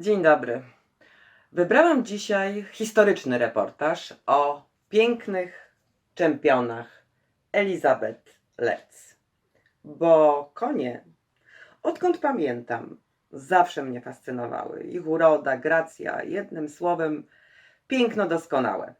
Dzień dobry. Wybrałam dzisiaj historyczny reportaż o pięknych czempionach Elizabeth Letts. Bo konie, odkąd pamiętam, zawsze mnie fascynowały. Ich uroda, gracja, jednym słowem piękno doskonałe,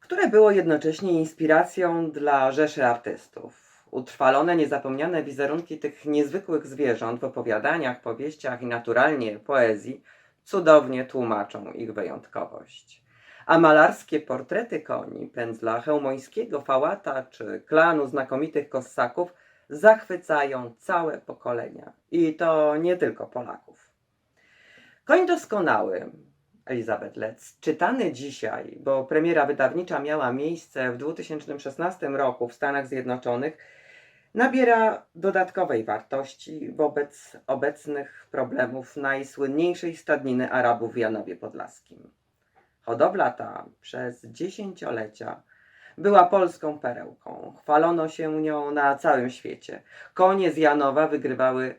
które było jednocześnie inspiracją dla rzeszy artystów. Utrwalone, niezapomniane wizerunki tych niezwykłych zwierząt w opowiadaniach, powieściach i naturalnie poezji cudownie tłumaczą ich wyjątkowość. A malarskie portrety koni pędzla Chełmońskiego, Fałata czy klanu znakomitych kossaków zachwycają całe pokolenia. I to nie tylko Polaków. Koń doskonały, Elizabeth Letts, czytany dzisiaj, bo premiera wydawnicza miała miejsce w 2016 roku w Stanach Zjednoczonych, nabiera dodatkowej wartości wobec obecnych problemów najsłynniejszej stadniny Arabów w Janowie Podlaskim. Hodowla ta przez dziesięciolecia była polską perełką. Chwalono się nią na całym świecie. Konie z Janowa wygrywały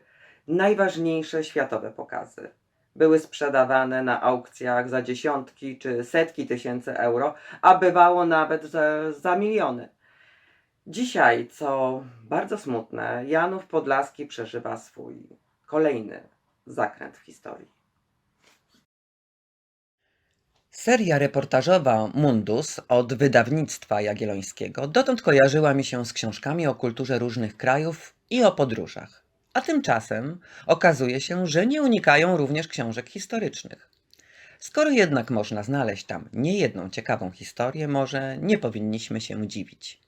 najważniejsze światowe pokazy. Były sprzedawane na aukcjach za dziesiątki czy setki tysięcy euro, a bywało nawet za, za miliony. Dzisiaj, co bardzo smutne, Janów Podlaski przeżywa swój kolejny zakręt w historii. Seria reportażowa Mundus od wydawnictwa Jagiellońskiego dotąd kojarzyła mi się z książkami o kulturze różnych krajów i o podróżach. A tymczasem okazuje się, że nie unikają również książek historycznych. Skoro jednak można znaleźć tam niejedną ciekawą historię, może nie powinniśmy się dziwić.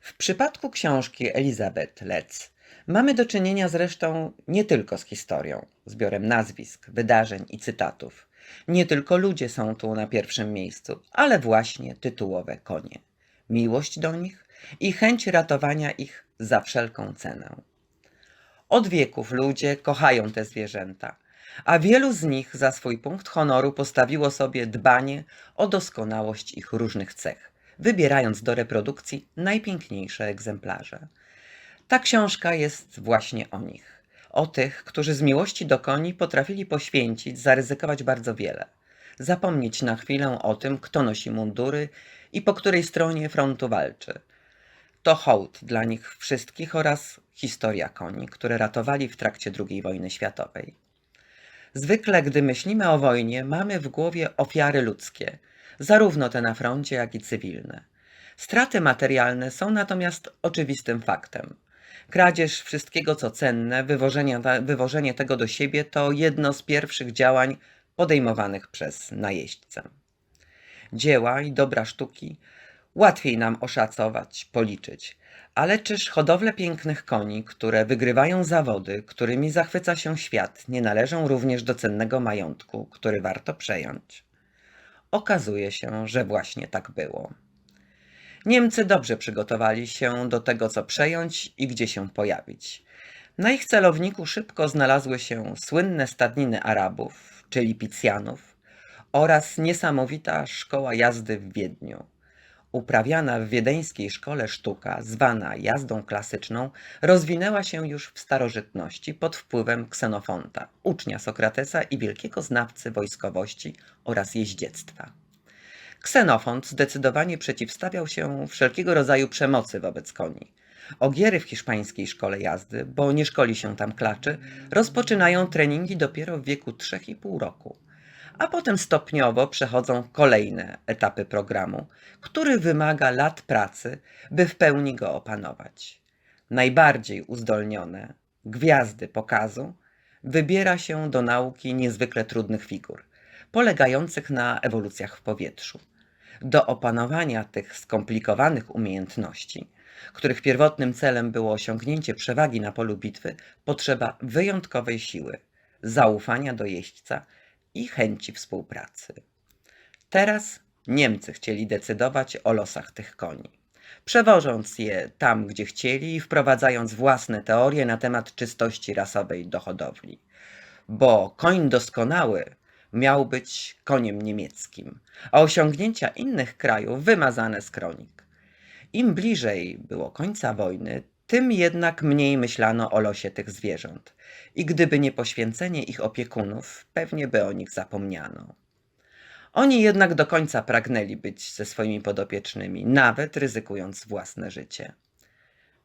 W przypadku książki Elizabeth Letts mamy do czynienia zresztą nie tylko z historią, zbiorem nazwisk, wydarzeń i cytatów. Nie tylko ludzie są tu na pierwszym miejscu, ale właśnie tytułowe konie. Miłość do nich i chęć ratowania ich za wszelką cenę. Od wieków ludzie kochają te zwierzęta, a wielu z nich za swój punkt honoru postawiło sobie dbanie o doskonałość ich różnych cech, wybierając do reprodukcji najpiękniejsze egzemplarze. Ta książka jest właśnie o nich. O tych, którzy z miłości do koni potrafili poświęcić, zaryzykować bardzo wiele. Zapomnieć na chwilę o tym, kto nosi mundury i po której stronie frontu walczy. To hołd dla nich wszystkich oraz historia koni, które ratowali w trakcie II wojny światowej. Zwykle, gdy myślimy o wojnie, mamy w głowie ofiary ludzkie, zarówno te na froncie, jak i cywilne. Straty materialne są natomiast oczywistym faktem. Kradzież wszystkiego, co cenne, wywożenie, wywożenie tego do siebie to jedno z pierwszych działań podejmowanych przez najeźdźcę. Dzieła i dobra sztuki łatwiej nam oszacować, policzyć, ale czyż hodowle pięknych koni, które wygrywają zawody, którymi zachwyca się świat, nie należą również do cennego majątku, który warto przejąć? Okazuje się, że właśnie tak było. Niemcy dobrze przygotowali się do tego, co przejąć i gdzie się pojawić. Na ich celowniku szybko znalazły się słynne stadniny Arabów, czyli Picjanów, oraz niesamowita szkoła jazdy w Wiedniu. Uprawiana w wiedeńskiej szkole sztuka, zwana jazdą klasyczną, rozwinęła się już w starożytności pod wpływem Ksenofonta, ucznia Sokratesa i wielkiego znawcy wojskowości oraz jeździectwa. Ksenofont zdecydowanie przeciwstawiał się wszelkiego rodzaju przemocy wobec koni. Ogiery w hiszpańskiej szkole jazdy, bo nie szkoli się tam klaczy, rozpoczynają treningi dopiero w wieku 3,5 roku. A potem stopniowo przechodzą kolejne etapy programu, który wymaga lat pracy, by w pełni go opanować. Najbardziej uzdolnione, gwiazdy pokazu, wybiera się do nauki niezwykle trudnych figur, polegających na ewolucjach w powietrzu. Do opanowania tych skomplikowanych umiejętności, których pierwotnym celem było osiągnięcie przewagi na polu bitwy, potrzeba wyjątkowej siły, zaufania do jeźdźca i chęci współpracy. Teraz Niemcy chcieli decydować o losach tych koni, przewożąc je tam, gdzie chcieli i wprowadzając własne teorie na temat czystości rasowej do hodowli. Bo koń doskonały miał być koniem niemieckim, a osiągnięcia innych krajów wymazane z kronik. Im bliżej było końca wojny, tym jednak mniej myślano o losie tych zwierząt. I gdyby nie poświęcenie ich opiekunów, pewnie by o nich zapomniano. Oni jednak do końca pragnęli być ze swoimi podopiecznymi, nawet ryzykując własne życie.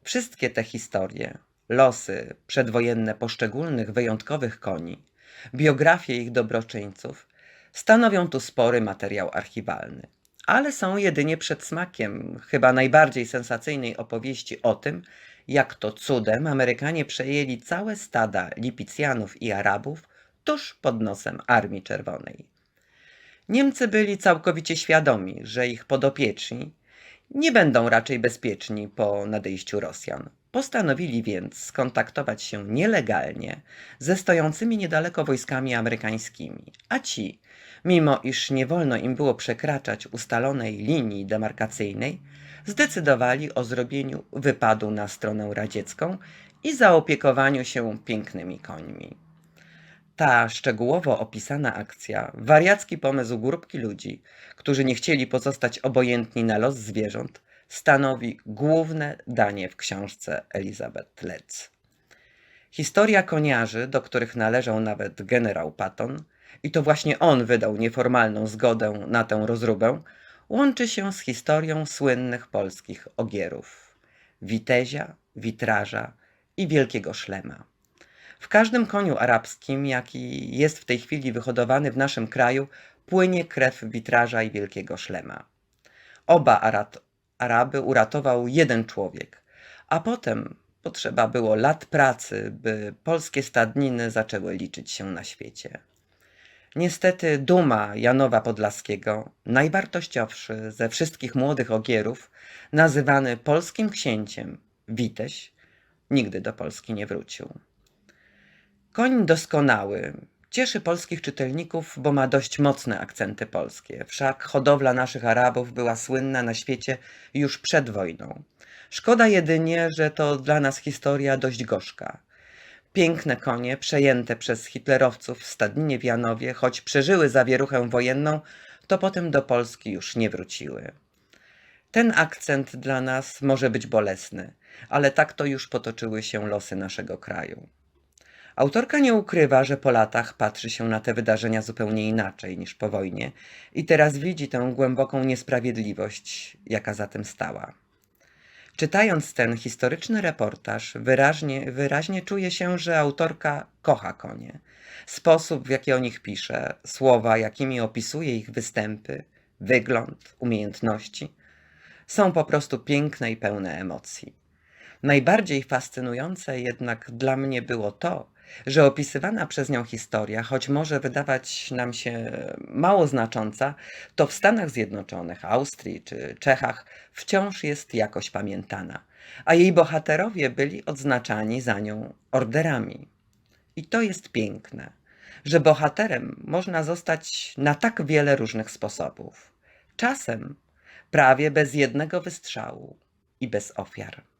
Wszystkie te historie, losy przedwojenne poszczególnych wyjątkowych koni, biografie ich dobroczyńców stanowią tu spory materiał archiwalny, ale są jedynie przedsmakiem chyba najbardziej sensacyjnej opowieści o tym, jak to cudem Amerykanie przejęli całe stada Lipicjanów i Arabów tuż pod nosem Armii Czerwonej. Niemcy byli całkowicie świadomi, że ich podopieczni nie będą raczej bezpieczni po nadejściu Rosjan. Postanowili więc skontaktować się nielegalnie ze stojącymi niedaleko wojskami amerykańskimi, a ci, mimo iż nie wolno im było przekraczać ustalonej linii demarkacyjnej, zdecydowali o zrobieniu wypadu na stronę radziecką i zaopiekowaniu się pięknymi końmi. Ta szczegółowo opisana akcja, wariacki pomysł grupki ludzi, którzy nie chcieli pozostać obojętni na los zwierząt, stanowi główne danie w książce Elizabeth Letts. Historia koniarzy, do których należał nawet generał Patton, i to właśnie on wydał nieformalną zgodę na tę rozróbę, łączy się z historią słynnych polskich ogierów Witezia, Witraża i Wielkiego Szlema. W każdym koniu arabskim, jaki jest w tej chwili wyhodowany w naszym kraju, płynie krew Witraża i Wielkiego Szlema. Oba Araby uratował jeden człowiek, a potem potrzeba było lat pracy, by polskie stadniny zaczęły liczyć się na świecie. Niestety duma Janowa Podlaskiego, najwartościowszy ze wszystkich młodych ogierów, nazywany polskim księciem, Witeś, nigdy do Polski nie wrócił. Koń doskonały cieszy polskich czytelników, bo ma dość mocne akcenty polskie. Wszak hodowla naszych Arabów była słynna na świecie już przed wojną. Szkoda jedynie, że to dla nas historia dość gorzka. Piękne konie, przejęte przez hitlerowców w Stadninie w Janowie, choć przeżyły zawieruchę wojenną, to potem do Polski już nie wróciły. Ten akcent dla nas może być bolesny, ale tak to już potoczyły się losy naszego kraju. Autorka nie ukrywa, że po latach patrzy się na te wydarzenia zupełnie inaczej niż po wojnie i teraz widzi tę głęboką niesprawiedliwość, jaka za tym stała. Czytając ten historyczny reportaż, wyraźnie, wyraźnie czuje się, że autorka kocha konie. Sposób, w jaki o nich pisze, słowa, jakimi opisuje ich występy, wygląd, umiejętności, są po prostu piękne i pełne emocji. Najbardziej fascynujące jednak dla mnie było to, że opisywana przez nią historia, choć może wydawać nam się mało znacząca, to w Stanach Zjednoczonych, Austrii czy Czechach wciąż jest jakoś pamiętana, a jej bohaterowie byli odznaczani za nią orderami. I to jest piękne, że bohaterem można zostać na tak wiele różnych sposobów. Czasem prawie bez jednego wystrzału i bez ofiar.